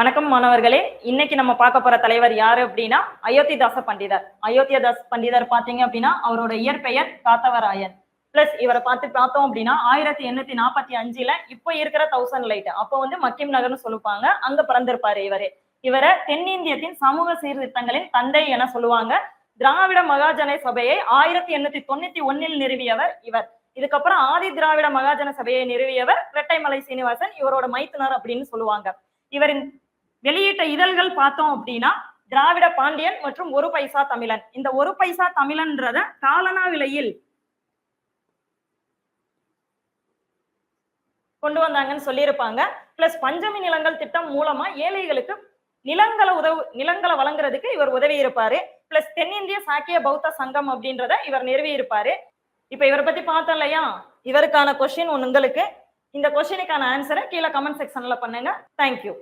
வணக்கம் மாணவர்களே. இன்னைக்கு நம்ம பார்க்க போற தலைவர் யாரு அப்படின்னா அயோத்திதாச பண்டிதர். அயோத்தியதாஸ் பண்டிதர் பாத்தீங்க அப்படின்னா அவரோட இயற்பெயர் காத்தவராயன். பிளஸ் இவரை பார்த்து பார்த்தோம் அப்படின்னா ஆயிரத்தி எண்ணூத்தி நாற்பத்தி அஞ்சுல இப்போ இருக்கிற தௌசண்ட் லைட் அப்போ வந்து மக்கிம் நகர்னு சொல்லுவாங்க. அங்க பிறந்திருப்பாரு இவரு. இவரை தென்னிந்தியத்தின் சமூக சீர்திருத்தங்களின் தந்தை என சொல்லுவாங்க. திராவிட மகாஜன சபையை ஆயிரத்தி எண்ணூத்தி தொண்ணூத்தி ஒன்னில் நிறுவியவர் இவர். இதுக்கப்புறம் ஆதி திராவிட மகாஜன சபையை நிறுவியவர் இரட்டைமலை சீனிவாசன். இவரோட மைத்துனர் அப்படின்னு சொல்லுவாங்க. இவரின் வெளியிட்ட இதழ்கள் பார்த்தோம் அப்படின்னா திராவிட பாண்டியன் மற்றும் ஒரு பைசா தமிழன். இந்த ஒரு பைசா தமிழன்றத காலனா விலையில் கொண்டு வந்தாங்கன்னு சொல்லியிருப்பாங்க. பிளஸ் பஞ்சமி நிலங்கள் திட்டம் மூலமா ஏழைகளுக்கு நிலங்களை உதவு நிலங்களை வழங்குறதுக்கு இவர் உதவி இருப்பாரு பிளஸ் தென்னிந்திய சாக்கிய பௌத்த சங்கம் அப்படின்றத இவர் நிறுவி இருப்பாரு இப்ப இவரை பத்தி பார்த்தோம் இல்லையா? இவருக்கான கொஸ்டின் உங்களுக்கு. இந்த கொஸ்டினுக்கான ஆன்சரை கீழே கமெண்ட் செக்ஷன்ல பண்ணுங்க. தேங்க்யூ